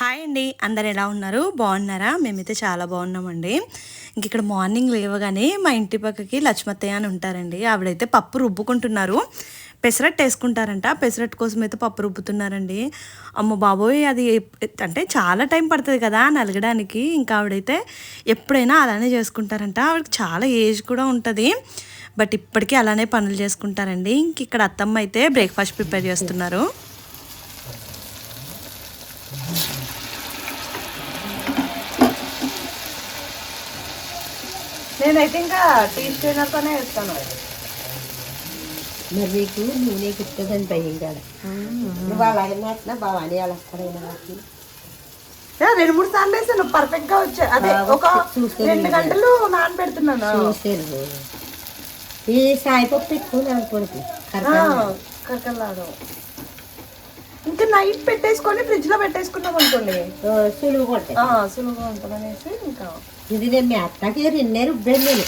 Hi అండి. అందరు ఎలా ఉన్నారు? బాగున్నారా? మేమైతే చాలా బాగున్నామండి. ఇంక ఇక్కడ మార్నింగ్ లేవగానే మా ఇంటి పక్కకి లక్ష్మత్తయ్య అని ఉంటారండి. ఆవిడైతే పప్పు రుబ్బుకుంటున్నారు. పెసరట్టు వేసుకుంటారంట. పెసరట్టు కోసం అయితే పప్పు రుబ్బుతున్నారండి. అమ్మ బాబోయ్ అది అంటే చాలా టైం పడుతుంది కదా నలగడానికి. ఇంకా ఆవిడైతే ఎప్పుడైనా అలానే చేసుకుంటారంట. ఆవిడకి చాలా ఏజ్ కూడా ఉంటుంది. బట్ ఇప్పటికీ అలానే పనులు చేసుకుంటారండి. ఇంక ఇక్కడ అత్తమ్మ అయితే బ్రేక్ఫాస్ట్ ప్రిపేర్ చేస్తున్నారు. నేనైతే ఇంకా టీ స్టేనర్తోనే వేస్తాను మరి నీకు నూనె కుట్టదని భయం కాదు. నువ్వు అలా అయినట్ల భవానీ వస్తారైనా వాటిని రెండు మూడు సార్లు వేసాను పర్ఫెక్ట్గా వచ్చా అదే ఒక రెండు గంటలు నానబెడుతున్నాను. చూసాను ఈ సాయిపప్పు ఎక్కువ నానుకోండి. కరకల్లాడు ఇంకా నైట్ పెట్టేసుకొని ఫ్రిడ్జ్లో పెట్టేసుకున్నాం అనుకోండి. సులువు కొట్టే ఆ, సులువుగా ఉంటుంది అనేసి ఇంకా. ఇది నేను మీ అత్తకి రెండే రుబ్బాను నేను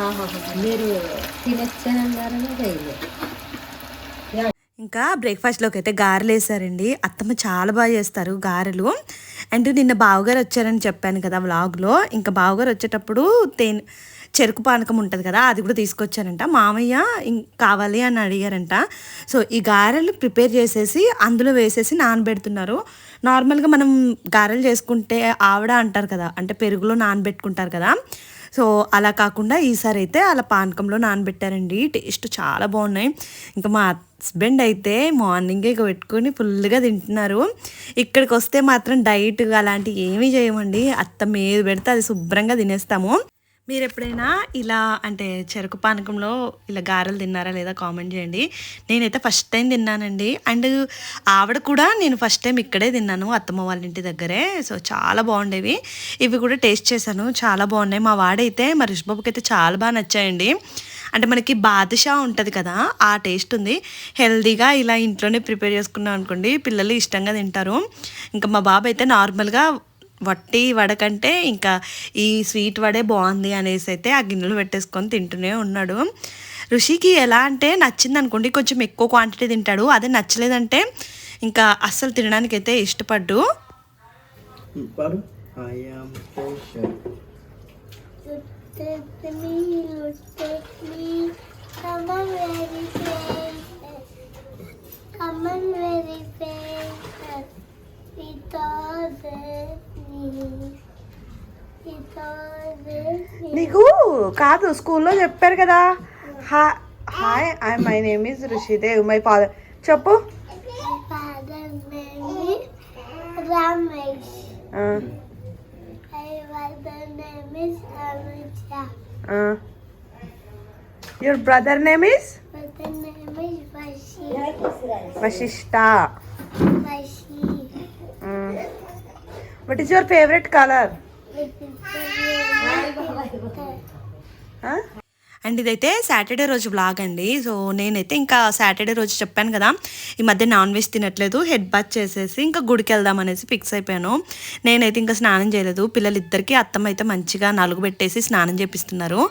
ఆహాహా. మీరు తినొచ్చానన్నారని వేయలేదు ఇంకా బ్రేక్ఫాస్ట్లోకి అయితే గారెలు వేసారండి. అత్తమ్మ చాలా బాగా చేస్తారు గారెలు. అండ్ నిన్న బావగారు వచ్చారని చెప్పాను కదా వ్లాగ్లో ఇంకా బావగారు వచ్చేటప్పుడు తేనె చెరుకు పానకం ఉంటుంది కదా అది కూడా తీసుకొచ్చారంట మామయ్య ఇం- కావాలి అని అడిగారంట. సో ఈ గారెలు ప్రిపేర్ చేసేసి అందులో వేసేసి నానబెడుతున్నారు. నార్మల్గా మనం గారెలు చేసుకుంటే ఆవిడ అంటారు కదా అంటే పెరుగులో నానబెట్టుకుంటారు కదా. సో అలా కాకుండా ఈసారి అయితే అలా పానకంలో నానబెట్టారండి. టేస్ట్ చాలా బాగున్నాయి. ఇంకా మా హస్బెండ్ అయితే మార్నింగే ఇక పెట్టుకొని ఫుల్గా తింటున్నారు. ఇక్కడికి వస్తే మాత్రం డైట్ అలాంటివి ఏమీ చేయమండి. అత్తం ఏది పెడితే అది శుభ్రంగా తినేస్తాము. మీరు ఎప్పుడైనా ఇలా అంటే చెరుకు పానకంలో ఇలా గారెలు తిన్నారా లేదా కామెంట్ చేయండి. నేనైతే ఫస్ట్ టైం తిన్నానండి. అండ్ ఆవిడ కూడా నేను ఫస్ట్ టైం ఇక్కడే తిన్నాను అత్తమ్మ వాళ్ళ ఇంటి దగ్గరే. సో చాలా బాగుండేవి. ఇవి కూడా టేస్ట్ చేశాను. చాలా బాగున్నాయి. మా వాడైతే మా రిషబాబుకి అయితే చాలా బాగా నచ్చాయండి. అంటే మనకి బాదుషా ఉంటుంది కదా ఆ టేస్ట్ ఉంది. హెల్దీగా ఇలా ఇంట్లోనే ప్రిపేర్ చేసుకున్నాం అనుకోండి పిల్లలు ఇష్టంగా తింటారు. ఇంకా మా బాబు అయితే నార్మల్గా వట్టి వడ కంటే ఇంకా ఈ స్వీట్ వడే బాగుంది అనేసి అయితే ఆ గిన్నెలు పెట్టేసుకొని తింటూనే ఉన్నాడు. ఋషికి ఎలా అంటే నచ్చింది అనుకోండి కొంచెం ఎక్కువ క్వాంటిటీ తింటాడు. అదే నచ్చలేదంటే ఇంకా అస్సలు తినడానికి అయితే ఇష్టపడ్డు? I am కాదు స్కూల్లో చెప్పారు కదా. Hi I my name is Rishidev my father. చెప్పు. Your brother name is Vashishta what is your favourite colour and ఇదైతే సాటర్డే రోజు బ్లాగ్ అండి. సో నేనైతే ఇంకా సాటర్డే రోజు చెప్పాను కదా ఈ మధ్య నాన్ వెజ్ తినట్లేదు హెడ్ బాత్ చేసేసి ఇంకా గుడికి వెళ్దాం అనేసి ఫిక్స్ అయిపోయాను. నేనైతే ఇంకా స్నానం చేయలేదు. పిల్లలిద్దరికీ అత్తమ్మ అయితే మంచిగా నలుగు పెట్టేసి స్నానం చేపిస్తున్నారు.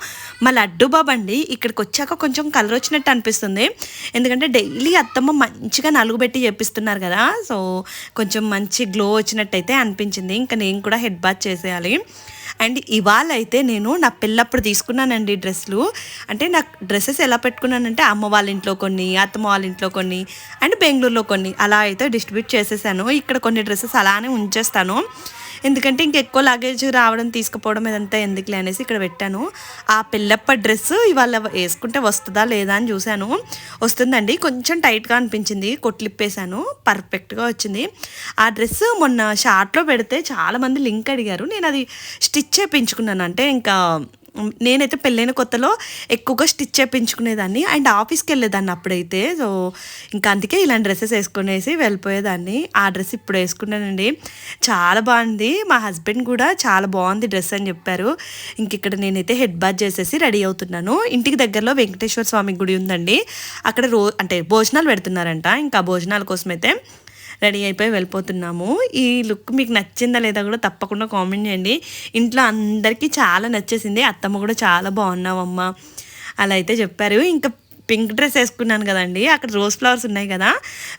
మా లడ్డు బాబు అండి ఇక్కడికి వచ్చాక కొంచెం కలర్ వచ్చినట్టు అనిపిస్తుంది. ఎందుకంటే డైలీ అత్తమ్మ మంచిగా నలుగు పెట్టి చేపిస్తున్నారు కదా సో కొంచెం మంచి గ్లో వచ్చినట్టయితే అనిపించింది. ఇంకా నేను కూడా హెడ్ బాత్ చేసేయాలి. అండ్ ఇవాళ అయితే నేను నా పిల్లప్పుడు తీసుకున్నానండి డ్రెస్సులు. అంటే నాకు డ్రెస్సెస్ ఎలా పెట్టుకున్నానంటే అమ్మ వాళ్ళ ఇంట్లో కొన్ని అత్తమ్మ వాళ్ళ ఇంట్లో కొన్ని అండ్ బెంగళూరులో కొన్ని. అలా అయితే డిస్ట్రిబ్యూట్ చేసేసాను. ఇక్కడ కొన్ని డ్రెస్సెస్ అలానే ఉంచేస్తాను. ఎందుకంటే ఇంక ఎక్కువ లగేజ్ రావడం తీసుకుపోవడం ఇదంతా ఎందుకులే అనేసి ఇక్కడ పెట్టాను. ఆ పిల్లప్ప డ్రెస్ ఇవాళ వేసుకుంటే వస్తుందా లేదా అని చూశాను. వస్తుందండి. కొంచెం టైట్గా అనిపించింది. కొట్లిప్పేశాను. పర్ఫెక్ట్గా వచ్చింది. ఆ డ్రెస్ మొన్న షార్ట్లో పెడితే చాలామంది లింక్ అడిగారు. నేను అది స్టిచ్ చేయించుకున్నాను. అంటే ఇంకా నేనైతే పెళ్ళైన కొత్తలో ఎక్కువగా స్టిచ్ చేయించుకునేదాన్ని అండ్ ఆఫీస్కి వెళ్ళేదాన్ని అప్పుడైతే. సో ఇంకా అందుకే ఇలాంటి డ్రెస్సెస్ వేసుకునేసి వెళ్ళిపోయేదాన్ని. ఆ డ్రెస్ ఇప్పుడు వేసుకున్నానండి. చాలా బాగుంది. మా హస్బెండ్ కూడా చాలా బాగుంది డ్రెస్ అని చెప్పారు. ఇంక ఇక్కడ నేనైతే హెడ్ బాత్ చేసేసి రెడీ అవుతున్నాను. ఇంటికి దగ్గరలో వెంకటేశ్వర స్వామి గుడి ఉందండి. అక్కడ రో అంటే భోజనాలు పెడుతున్నారంట. ఇంకా భోజనాల కోసం అయితే రెడీ అయిపోయి వెళ్ళిపోతున్నాము. ఈ లుక్ మీకు నచ్చిందా లేదా కూడా తప్పకుండా కామెంట్ చేయండి. ఇంట్లో అందరికీ చాలా నచ్చేసింది. అత్తమ్మ కూడా చాలా బాగున్నావమ్మా అలా అయితే చెప్పారు. ఇంకా పింక్ డ్రెస్ వేసుకున్నాను కదండి. అక్కడ రోజ్ ఫ్లవర్స్ ఉన్నాయి కదా.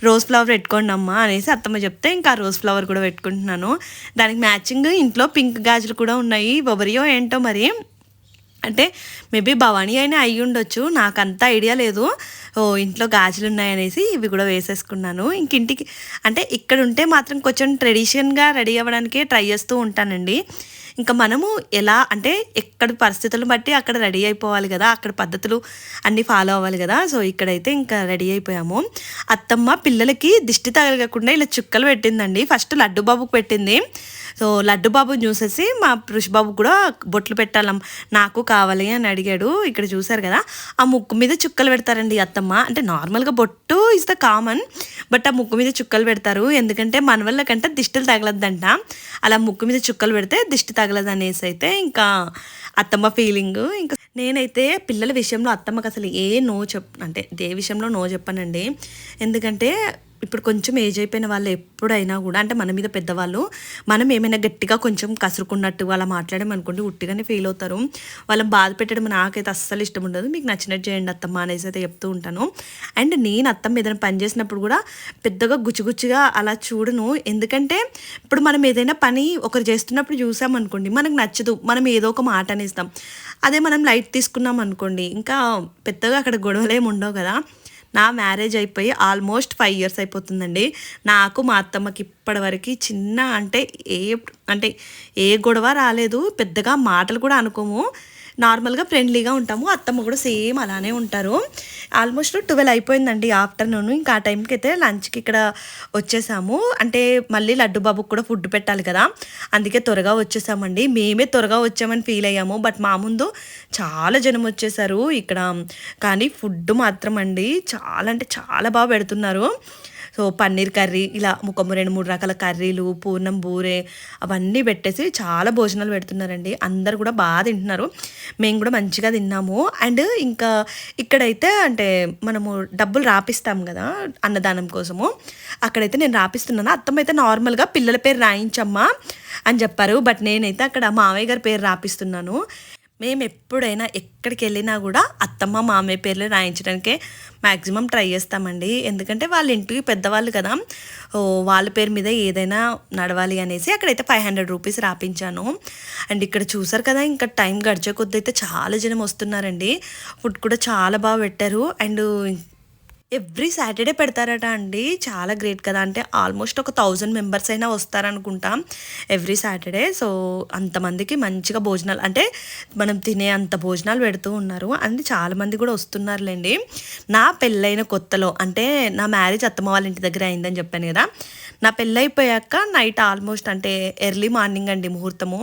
రోజ్ ఫ్లవర్ పెట్టుకోండి అమ్మా అనేసి అత్తమ్మ చెప్తే ఇంకా రోజ్ ఫ్లవర్ కూడా పెట్టుకుంటున్నాను. దానికి మ్యాచింగ్ ఇంట్లో పింక్ గాజులు కూడా ఉన్నాయి. బొబరియో ఏంటో మరి అంటే మేబీ భవానీ అయినా అయ్యి ఉండొచ్చు నాకు అంత ఐడియా లేదు. ఓ ఇంట్లో గాజులు ఉన్నాయనేసి ఇవి కూడా వేసేసుకున్నాను. ఇంక ఇంటికి అంటే ఇక్కడ ఉంటే మాత్రం కొంచెం ట్రెడిషన్గా రెడీ అవ్వడానికే ట్రై చేస్తూ ఉంటానండి. ఇంకా మనము ఎలా అంటే ఎక్కడ పరిస్థితులను బట్టి అక్కడ రెడీ అయిపోవాలి కదా అక్కడ పద్ధతులు అన్నీ ఫాలో అవ్వాలి కదా. సో ఇక్కడైతే ఇంకా రెడీ అయిపోయాము. అత్తమ్మ పిల్లలకి దిష్టి తగలకుండా ఇలా చుక్కలు పెట్టిందండి. ఫస్ట్ లడ్డు బాబుకు పెట్టింది. సో లడ్డుబాబుని చూసేసి మా బాబు కూడా బొట్లు పెట్టాలం నాకు కావాలి అని అడిగాడు. ఇక్కడ చూశారు కదా ఆ ముక్కు మీద చుక్కలు పెడతారండి అత్తమ్మ. అంటే నార్మల్గా బొట్టు ఇస్ ద కామన్ బట్ ఆ ముక్కు మీద చుక్కలు పెడతారు. ఎందుకంటే మన వల్ల కంటే దిష్టిలు తగలద్దంట. అలా ముక్కు మీద చుక్కలు పెడితే దిష్టి తగలదు అనేసి అయితే ఇంకా అత్తమ్మ ఫీలింగ్ ఇంకా నేనైతే పిల్లల విషయంలో అత్తమ్మకి అసలు ఏ నో చెప్ అంటే ఏ విషయంలో నో చెప్పానండి. ఎందుకంటే ఇప్పుడు కొంచెం ఏజ్ అయిపోయిన వాళ్ళు ఎప్పుడైనా కూడా అంటే మన మీద పెద్దవాళ్ళు మనం ఏమైనా గట్టిగా కొంచెం కసురుకున్నట్టు అలా మాట్లాడామనుకోండి ఉట్టిగానే ఫీల్ అవుతారు. వాళ్ళని బాధ పెట్టడం నాకైతే అస్సలు ఇష్టం ఉండదు. మీకు నచ్చినట్టు చేయండి అత్తమ్మ అనేసి అయితే చెప్తూ ఉంటాను. అండ్ నేను అత్తమ్మ ఏదైనా పని చేసినప్పుడు కూడా పెద్దగా గుచ్చిగుచ్చిగా అలా చూడను. ఎందుకంటే ఇప్పుడు మనం ఏదైనా పని ఒకరు చేస్తున్నప్పుడు చూసామనుకోండి మనకు నచ్చదు. మనం ఏదో ఒక మాట అనేస్తాం. అదే మనం లైట్ తీసుకున్నాం అనుకోండి ఇంకా పెద్దగా అక్కడ గొడవలు ఏమి ఉండవు కదా. నా మ్యారేజ్ అయిపోయి ఆల్మోస్ట్ ఫైవ్ ఇయర్స్ అయిపోతుందండి. నాకు మా అత్తమ్మకి ఇప్పటివరకు చిన్న అంటే ఏ అంటే ఏ గొడవ రాలేదు. పెద్దగా మాటలు కూడా అనుకోము. నార్మల్గా ఫ్రెండ్లీగా ఉంటాము. అత్తమ్మ కూడా సేమ్ అలానే ఉంటారు. ఆల్మోస్ట్ ట్వెల్వ్ అయిపోయిందండి ఆఫ్టర్నూన్. ఇంకా ఆ టైంకి అయితే లంచ్కి ఇక్కడ వచ్చేసాము. అంటే మళ్ళీ లడ్డు బాబుకి కూడా ఫుడ్ పెట్టాలి కదా. అందుకే త్వరగా వచ్చేసామండి. మేమే త్వరగా వచ్చామని ఫీల్ అయ్యాము. బట్ మా ముందు చాలా జనం వచ్చేసారు ఇక్కడ. కానీ ఫుడ్ మాత్రం అండి చాలా అంటే చాలా బాగా పెడుతున్నారు. సో పన్నీర్ కర్రీ ఇలా ముఖము రెండు మూడు రకాల కర్రీలు పూర్ణం బూరే అవన్నీ పెట్టేసి చాలా భోజనాలు పెడుతున్నారండి. అందరు కూడా బాగా తింటున్నారు. మేము కూడా మంచిగా తిన్నాము. అండ్ ఇంకా ఇక్కడైతే అంటే మనము డబ్బులు రాపిస్తాం కదా అన్నదానం కోసము. అక్కడైతే నేను రాపిస్తున్నాను. అత్తమ్మ అయితే నార్మల్గా పిల్లల పేరు రాయించమ్మా అని చెప్పారు. బట్ నేనైతే అక్కడ మావయ్య గారి పేరు రాపిస్తున్నాను. మేము ఎప్పుడైనా ఎక్కడికి వెళ్ళినా కూడా అత్తమ్మ మామయ్య పేర్లు రాయించడానికే మ్యాక్సిమం ట్రై చేస్తామండి. ఎందుకంటే వాళ్ళ ఇంటికి పెద్దవాళ్ళు కదా. వాళ్ళ పేరు మీద ఏదైనా నడవాలి అనేసి అక్కడైతే ఫైవ్ హండ్రెడ్ రూపీస్ రాపించాను. అండ్ ఇక్కడ చూసారు కదా ఇంకా టైం గడిచే కొద్ది అయితే చాలా జనం వస్తున్నారండి. ఫుడ్ కూడా చాలా బాగా పెట్టారు. అండ్ ఎవ్రీ సాటర్డే పెడతారట అండి. చాలా గ్రేట్ కదా. అంటే ఆల్మోస్ట్ ఒక థౌజండ్ మెంబర్స్ అయినా వస్తారనుకుంటాం ఎవ్రీ సాటర్డే. సో అంతమందికి మంచిగా భోజనాలు అంటే మనం తినే అంత భోజనాలు పెడుతూ ఉన్నారు. అండ్ చాలామంది కూడా వస్తున్నారులేండి. నా పెళ్ళైన కొత్తలో అంటే నా మ్యారేజ్ అత్తమ్మ వాళ్ళ ఇంటి దగ్గర అయిందని చెప్పాను కదా. నా పెళ్ళైపోయాక నైట్ ఆల్మోస్ట్ అంటే ఎర్లీ మార్నింగ్ అండి ముహూర్తము.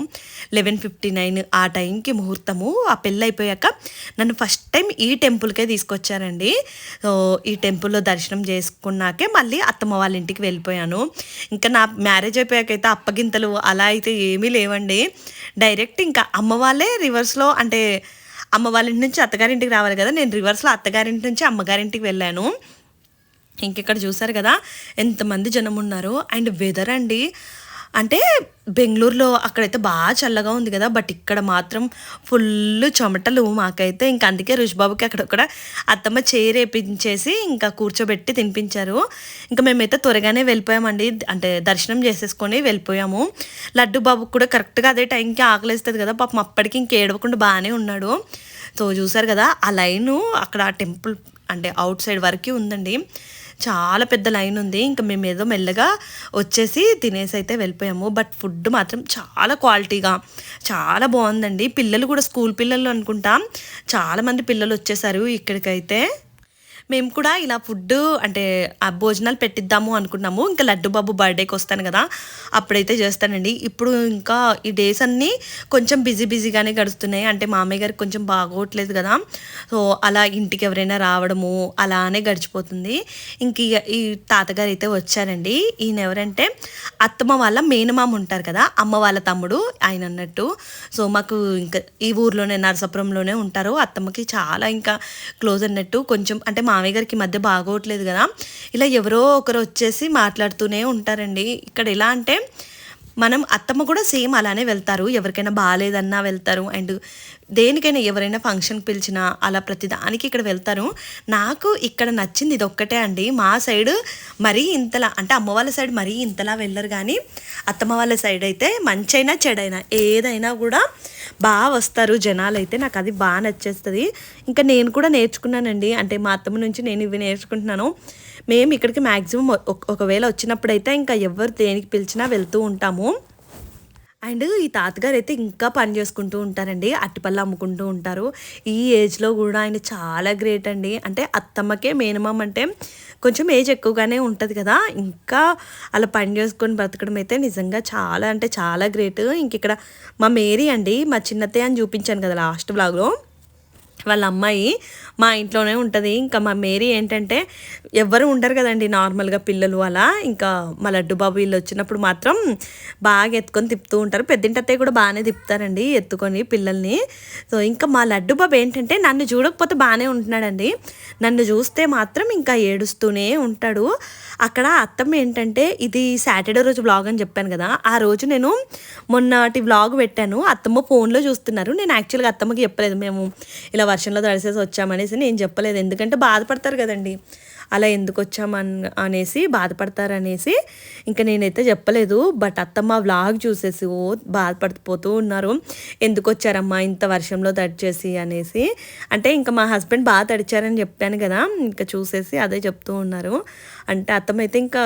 లెవెన్ ఫిఫ్టీ నైన్ ఆ టైంకి ముహూర్తము. ఆ పెళ్ళి అయిపోయాక నన్ను ఫస్ట్ టైం ఈ టెంపుల్కే తీసుకొచ్చారండి. ఈ టెంపుల్లో దర్శనం చేసుకున్నాకే మళ్ళీ అత్తమ్మ వాళ్ళ ఇంటికి వెళ్ళిపోయాను. ఇంకా నా మ్యారేజ్ అయిపోయాకైతే అప్పగింతలు అలా అయితే ఏమీ లేవండి. డైరెక్ట్ ఇంకా అమ్మ వాళ్ళే రివర్స్లో అంటే అమ్మ వాళ్ళ ఇంటి నుంచి అత్తగారింటికి రావాలి కదా. నేను రివర్స్లో అత్తగారింటి నుంచి అమ్మగారింటికి వెళ్ళాను. ఇంకెక్కడ చూసారు కదా ఎంతమంది జనం ఉన్నారు అండ్ వెదర్ అండి అంటే బెంగళూరులో అక్కడైతే బాగా చల్లగా ఉంది కదా బట్ ఇక్కడ మాత్రం ఫుల్ చెమటలు మాకైతే ఇంకా అందుకే రుషిబాబుకి కూడా అత్తమ్మ చేరేపించేసి ఇంకా కూర్చోబెట్టి తినిపించారు. ఇంకా మేమైతే త్వరగానే వెళ్ళిపోయామండి అంటే దర్శనం చేసేసుకొని వెళ్ళిపోయాము. లడ్డు బాబుకి కూడా కరెక్ట్గా అదే టైంకి ఆకలేస్తుంది కదా పాపం అప్పటికి ఇంక ఏడవకుండా బాగానే ఉన్నాడు. సో చూసారు కదా ఆ లైను అక్కడ ఆ టెంపుల్ అంటే అవుట్ సైడ్ వరకు ఉందండి. చాలా పెద్ద లైన్ ఉంది. ఇంకా మేము ఏదో మెల్లగా వచ్చేసి తినేసి అయితే వెళ్ళిపోయాము. బట్ ఫుడ్ మాత్రం చాలా క్వాలిటీగా చాలా బాగుందండి. పిల్లలు కూడా స్కూల్ పిల్లలు అనుకుంటాం. చాలామంది పిల్లలు వచ్చేసారు ఇక్కడికైతే. మేము కూడా ఇలా ఫుడ్ అంటే ఆ భోజనాలు పెట్టిద్దాము అనుకున్నాము. ఇంకా లడ్డు బాబు బర్త్డేకి వస్తాను కదా అప్పుడైతే చేస్తానండి. ఇప్పుడు ఇంకా ఈ డేస్ అన్నీ కొంచెం బిజీ బిజీగానే గడుస్తున్నాయి. అంటే మామయ్య గారికి కొంచెం బాగోట్లేదు కదా సో అలా ఇంటికి ఎవరైనా రావడము అలానే గడిచిపోతుంది. ఇంక ఈ- తాతగారు అయితే వచ్చారండి. ఈయన ఎవరంటే అత్తమ్మ వాళ్ళ మేనమామ ఉంటారు కదా అమ్మ వాళ్ళ తమ్ముడు ఆయన అన్నట్టు. సో మాకు ఇంకా ఈ ఊర్లోనే నరసాపురంలోనే ఉంటారు. అత్తమ్మకి చాలా ఇంకా క్లోజ్ అన్నట్టు కొంచెం అంటే మా మామయ్య గారికి మధ్య బాగోట్లేదు కదా. ఇలా ఎవరో ఒకరు వచ్చేసి మాట్లాడుతూనే ఉంటారండి. ఇక్కడ ఎలా అంటే మనం అత్తమ్మ కూడా సేమ్ అలానే వెళ్తారు. ఎవరికైనా బాగాలేదన్నా వెళ్తారు. అండ్ దేనికైనా ఎవరైనా ఫంక్షన్కి పిలిచినా అలా ప్రతిదానికి ఇక్కడ వెళ్తారు. నాకు ఇక్కడ నచ్చింది ఇది ఒక్కటే అండి. మా సైడ్ మరీ ఇంతలా అంటే అమ్మ వాళ్ళ సైడ్ మరీ ఇంతలా వెళ్ళరు కానీ అత్తమ్మ వాళ్ళ సైడ్ అయితే మంచైనా చెడైనా ఏదైనా కూడా బాగా వస్తారు జనాలు అయితే నాకు అది బాగా నచ్చేస్తుంది. ఇంకా నేను కూడా నేర్చుకున్నానండి. అంటే మా అత్తమ్మ నుంచి నేను ఇవి నేర్చుకుంటున్నాను. మేము ఇక్కడికి మ్యాక్సిమం ఒకవేళ వచ్చినప్పుడైతే ఇంకా ఎవరు దేనికి పిలిచినా వెళ్తూ ఉంటాము. అండ్ ఈ తాతగారు అయితే ఇంకా పని చేసుకుంటూ ఉంటారండి అట్టిపళ్ళు అమ్ముకుంటూ ఉంటారు. ఈ ఏజ్లో కూడా ఆయన చాలా గ్రేట్ అండి. అంటే అత్తమ్మకే మేనమామ అంటే కొంచెం ఏజ్ ఎక్కువగానే ఉంటుంది కదా ఇంకా అలా పని చేసుకొని బ్రతకడం అయితే నిజంగా చాలా అంటే చాలా గ్రేట్. ఇంక ఇక్కడ మా మేరీ అండి మా చిన్నతే అని చూపించాను కదా లాస్ట్ బ్లాగ్లో. వాళ్ళ అమ్మాయి మా ఇంట్లోనే ఉంటుంది. ఇంకా మా మేరీ ఏంటంటే ఎవ్వరు ఉండరు కదండి నార్మల్గా పిల్లలు అలా. ఇంకా మా లడ్డు బాబు వీళ్ళు వచ్చినప్పుడు మాత్రం బాగా ఎత్తుకొని తిప్పుతూ ఉంటారు. పెద్దింటత్తయ్య కూడా బాగానే తిప్పుతారండి ఎత్తుకొని పిల్లల్ని. సో ఇంకా మా లడ్డు బాబు ఏంటంటే నన్ను చూడకపోతే బాగానే ఉంటున్నాడండి. నన్ను చూస్తే మాత్రం ఇంకా ఏడుస్తూనే ఉంటాడు. అక్కడ అత్తమ్మ ఏంటంటే ఇది సాటర్డే రోజు వ్లాగ్ అని చెప్పాను కదా ఆ రోజు నేను మొన్నటి వ్లాగ్ పెట్టాను అత్తమ్మ ఫోన్లో చూస్తున్నారు. నేను యాక్చువల్గా అత్తమ్మకి చెప్పలేదు మేము ఇలా వర్షంలో తడిసేసి వచ్చామనేసి నేను చెప్పలేదు. ఎందుకంటే బాధపడతారు కదండి. అలా ఎందుకు వచ్చామన్ అనేసి బాధపడతారనేసి ఇంకా నేనైతే చెప్పలేదు. బట్ అత్తమ్మ వ్లాగ్ చూసేసి ఓ బాధపడిపోతూ ఉన్నారు. ఎందుకు వచ్చారమ్మా ఇంత వర్షంలో తడిచేసి అనేసి. అంటే ఇంకా మా హస్బెండ్ బాగా తడిచారని చెప్పాను కదా ఇంకా చూసేసి అదే చెప్తూ ఉన్నారు. అంటే అత్తమైతే ఇంకా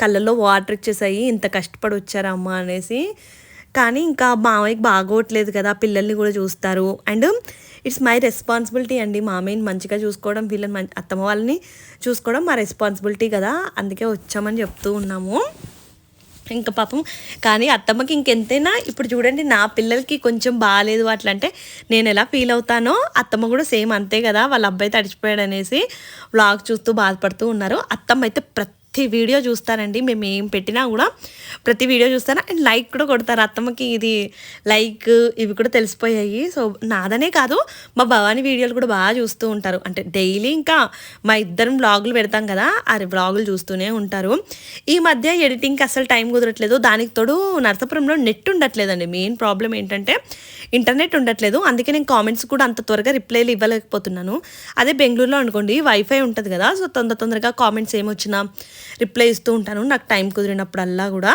కళ్ళల్లో వాటర్ ఇచ్చేసాయి ఇంత కష్టపడి వచ్చారమ్మా అనేసి. కానీ ఇంకా మామయ్యకి బాగోట్లేదు కదా పిల్లల్ని కూడా చూస్తారు. అండ్ ఇట్స్ మై రెస్పాన్సిబిలిటీ అండి మామయ్యని మంచిగా చూసుకోవడం వీళ్ళని అత్తమ్మ వాళ్ళని చూసుకోవడం మా రెస్పాన్సిబిలిటీ కదా అందుకే వచ్చామని చెప్తూ ఉన్నాము. ఇంకా పాపం. కానీ అత్తమ్మకి ఇంకెంతైనా ఇప్పుడు చూడండి నా పిల్లలకి కొంచెం బాగాలేదు అట్లా అంటే నేను ఎలా ఫీల్ అవుతానో అత్తమ్మ కూడా సేమ్ అంతే కదా వాళ్ళ అబ్బాయి తడిచిపోయాడు అనేసి వ్లాగ్ చూస్తూ బాధపడుతూ ఉన్నారు. అత్తమ్మ అయితే ప్రతి ప్రతి వీడియో చూస్తానండి. మేము ఏం పెట్టినా కూడా ప్రతి వీడియో చూస్తాను. అండ్ లైక్ కూడా కొడతారు. అత్తమ్మకి ఇది లైక్ ఇవి కూడా తెలిసిపోయాయి. సో నాదనే కాదు మా భవానీ వీడియోలు కూడా బాగా చూస్తూ ఉంటారు. అంటే డైలీ ఇంకా మా ఇద్దరం వ్లాగులు పెడతాం కదా ఆ వ్లాగులు చూస్తూనే ఉంటారు. ఈ మధ్య ఎడిటింగ్కి అసలు టైం కుదరట్లేదు. దానికి తోడు నరసాపురంలో నెట్ ఉండట్లేదండి. మెయిన్ ప్రాబ్లం ఏంటంటే ఇంటర్నెట్ ఉండట్లేదు. అందుకే నేను కామెంట్స్ కూడా అంత త్వరగా రిప్లైలు ఇవ్వలేకపోతున్నాను. అదే బెంగళూరులో అనుకోండి వైఫై ఉంటుంది కదా సో తొందర తొందరగా కామెంట్స్ ఏమొచ్చినా రిప్లై ఇస్తూ ఉంటాను. నాకు టైం కుదిరినప్పుడల్లా కూడా.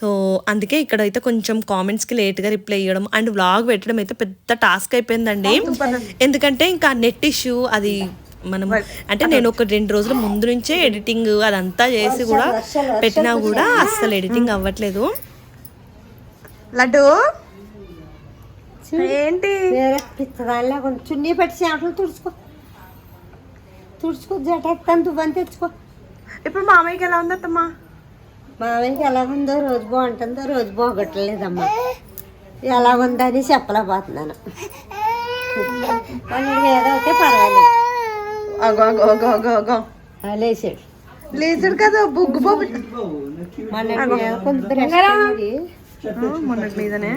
సో అందుకే ఇక్కడైతే కొంచెం కామెంట్స్కి లేట్గా రిప్లై ఇవ్వడం అండ్ వ్లాగ్ పెట్టడం అయితే పెద్ద టాస్క్ అయిపోయిందండి. ఎందుకంటే ఇంకా నెట్ ఇష్యూ అది మనం అంటే నేను ఒక రెండు రోజుల ముందు నుంచే ఎడిటింగ్ అదంతా చేసి కూడా పెట్టినా కూడా అస్సలు ఎడిటింగ్ అవ్వట్లేదు. లడ్డు? ఏంటి? వేరే పిచ్చదానిలా కొంచెం చున్నీ పెట్టి చేపలు తుడుచుకో. తుడుచుకో జటెత్తాను దువ్వని తెచ్చుకో. ఇప్పుడు మామయ్యకి ఎలా ఉంది అత్తమ్మా? మామయ్యకి ఎలా ఉందో రోజు బాగుంటుందో రోజు బాగొట్టలేదమ్మా ఎలా ఉందని చెప్పలేకపోతున్నాను. ఏదో అయితే పర్వాలేదు. అగో అగో అగో అగో అగో. లేచాడు. లేచాడు కదా బుగ్గు బాబు. మొన్నటి మీదనే.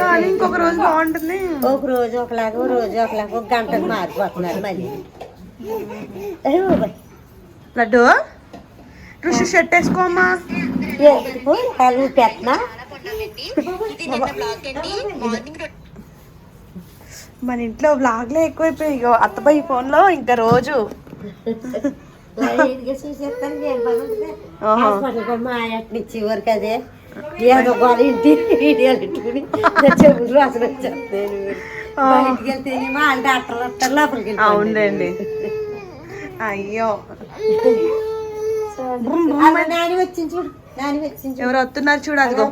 కానీ ఇంకొక రోజు బాగుంటుంది. ఒక రోజు ఒకలాగా రోజు ఒకలాగా ఒక గంటకు మారిపోతున్నారు మళ్ళీ. లడ్డు? ఋషి షర్ట్ వేసుకోమ్మా మన ఇంట్లో వ్లాగ్లే ఎక్కువైపోయాయి. అత్తబాయి ఫోన్లో ఇంకా రోజు. ఏదో గోల ఇంటి వీడియోలు పెట్టుకుని నా చెవులు అసలు వచ్చేస్తాను బయటికి వెళ్తే మా వాళ్ళు డాక్టర్ వస్తారు లోపలికి వెళ్ళిపోండి. అవునండి అయ్యో. అమ్మ, నాని వచ్చింది చూడు నాని వచ్చింది చూడు. ఎవరు వస్తున్నారు చూడు అదిగో.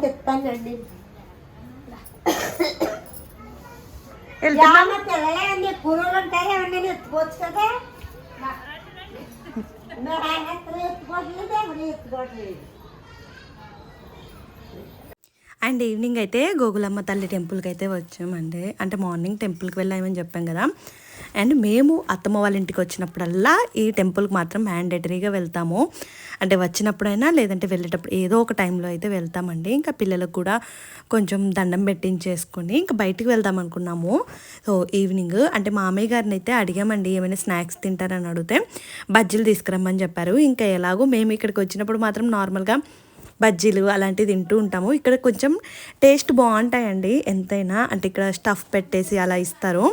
అండ్ ఈవినింగ్ అయితే గోగులమ్మ తల్లి టెంపుల్కి అయితే వచ్చామండి. అంటే మార్నింగ్ టెంపుల్కి వెళ్ళామని చెప్పాం కదా. అండ్ మేము అత్తమ్మ వాళ్ళ ఇంటికి వచ్చినప్పుడల్లా ఈ టెంపుల్కి మాత్రం మ్యాండేటరీగా వెళ్తాము. అంటే వచ్చినప్పుడైనా లేదంటే వెళ్ళేటప్పుడు ఏదో ఒక టైంలో అయితే వెళ్తామండి. ఇంకా పిల్లలకు కూడా కొంచెం దండం పెట్టించేసుకొని ఇంకా బయటికి వెళ్దాం అనుకున్నాము. సో ఈవినింగ్ అంటే మామయ్య గారిని అయితే అడిగామండి ఏమైనా స్నాక్స్ తింటారని అడిగితే బజ్జీలు తీసుకురమ్మని చెప్పారు. ఇంకా ఎలాగో మేము ఇక్కడికి వచ్చినప్పుడు మాత్రం నార్మల్గా బజ్జీలు అలాంటివి తింటూ ఉంటాము. ఇక్కడ కొంచెం టేస్ట్ బాగుంటాయండి. ఎంతైనా అంటే ఇక్కడ స్టఫ్ పెట్టేసి అలా ఇస్తారు.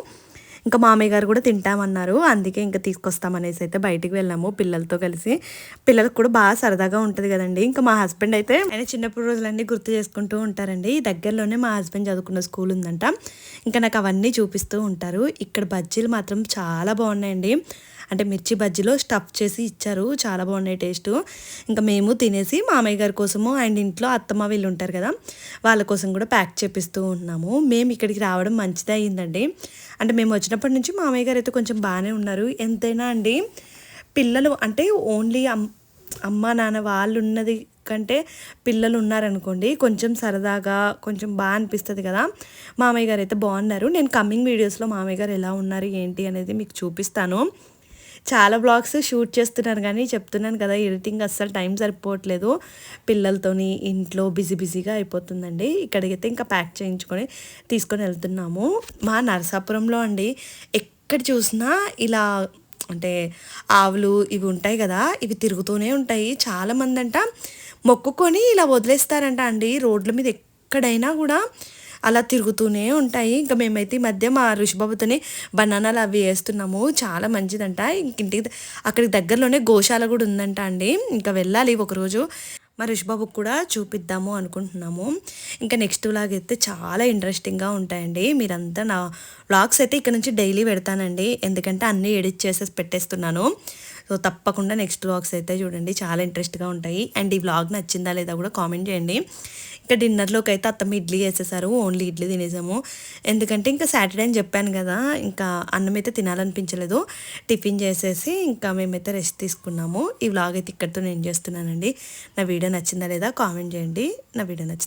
ఇంకా మామయ్య గారు కూడా తింటామన్నారు. అందుకే ఇంకా తీసుకొస్తామనేసి అయితే బయటికి వెళ్ళాము పిల్లలతో కలిసి. పిల్లలకు కూడా బాగా సరదాగా ఉంటుంది కదండి. ఇంకా మా హస్బెండ్ అయితే ఆయన చిన్నప్పుడు రోజులన్నీ గుర్తు చేసుకుంటూ ఉంటారండి. దగ్గరలోనే మా హస్బెండ్ చదువుకున్న స్కూల్ ఉందంట. ఇంకా నాకు అవన్నీ చూపిస్తూ ఉంటారు. ఇక్కడ బజ్జీలు మాత్రం చాలా బాగున్నాయండి. అంటే మిర్చి బజ్జీలో స్టఫ్ చేసి ఇచ్చారు. చాలా బాగున్నాయి టేస్ట్. ఇంకా మేము తినేసి మామయ్య గారి కోసము అండ్ ఇంట్లో అత్తమ్మ వీళ్ళు ఉంటారు కదా వాళ్ళ కోసం కూడా ప్యాక్ చేపిస్తూ ఉన్నాము. మేము ఇక్కడికి రావడం మంచిదే అయిందండి. అంటే మేము వచ్చినప్పటి నుంచి మామయ్య గారు అయితే కొంచెం బాగానే ఉన్నారు. ఎంతైనా అండి పిల్లలు అంటే ఓన్లీ అమ్ అమ్మ నాన్న వాళ్ళు ఉన్నది కంటే పిల్లలు ఉన్నారనుకోండి కొంచెం సరదాగా కొంచెం బాగా అనిపిస్తుంది కదా. మామయ్య గారు అయితే బాగున్నారు. నేను కమ్మింగ్ వీడియోస్లో మామయ్య గారు ఎలా ఉన్నారు ఏంటి అనేది మీకు చూపిస్తాను. చాలా బ్లాగ్స్ షూట్ చేస్తున్నాను కానీ చెప్తున్నాను కదా ఎడిటింగ్ అస్సలు టైం సరిపోవట్లేదు. పిల్లలతోని ఇంట్లో బిజీ బిజీగా అయిపోతుందండి. ఇక్కడికైతే ఇంకా ప్యాక్ చేయించుకొని తీసుకొని వెళ్తున్నాము. మా నరసాపురంలో అండి ఎక్కడ చూసినా ఇలా అంటే ఆవులు ఇవి ఉంటాయి కదా ఇవి తిరుగుతూనే ఉంటాయి. చాలామంది అంట మొక్కుకొని ఇలా వదిలేస్తారంట అండి. రోడ్ల మీద ఎక్కడైనా కూడా అలా తిరుగుతూనే ఉంటాయి. ఇంకా మేమైతే ఈ మధ్య మా ఋషిబాబుతోని బనానాలు అవి వేస్తున్నాము. చాలా మంచిదంట. ఇంక ఇంటికి అక్కడికి దగ్గరలోనే గోశాల కూడా ఉందంట అండి. ఇంకా వెళ్ళాలి ఒకరోజు. మా ఋషిబాబుకి కూడా చూపిద్దాము అనుకుంటున్నాము. ఇంకా నెక్స్ట్ వ్లాగ్ అయితే చాలా ఇంట్రెస్టింగ్గా ఉంటాయండి. మీరంతా నా వ్లాగ్స్ అయితే ఇక్కడ నుంచి డైలీ పెడతానండి. ఎందుకంటే అన్నీ ఎడిట్ చేసేసి పెట్టేస్తున్నాను. సో తప్పకుండా నెక్స్ట్ వ్లాగ్స్ అయితే చూడండి. చాలా ఇంట్రెస్ట్గా ఉంటాయి. అండ్ ఈ వ్లాగ్ నచ్చిందా లేదా కూడా కామెంట్ చేయండి. ఇంకా డిన్నర్లోకి అయితే అత్తమ్మ ఇడ్లీ వేసేసారు ఓన్లీ ఇడ్లీ తినేసాము. ఎందుకంటే ఇంకా సాటర్డే అని చెప్పాను కదా ఇంకా అన్నం అయితే తినాలనిపించలేదు. టిఫిన్ చేసేసి ఇంకా మేమైతే రెస్ట్ తీసుకున్నాము. ఈ వ్లాగ్ అయితే ఇక్కడితో నేను చేస్తున్నానండి. నా వీడియో నచ్చిందా లేదా కామెంట్ చేయండి. నా వీడియో నచ్చింది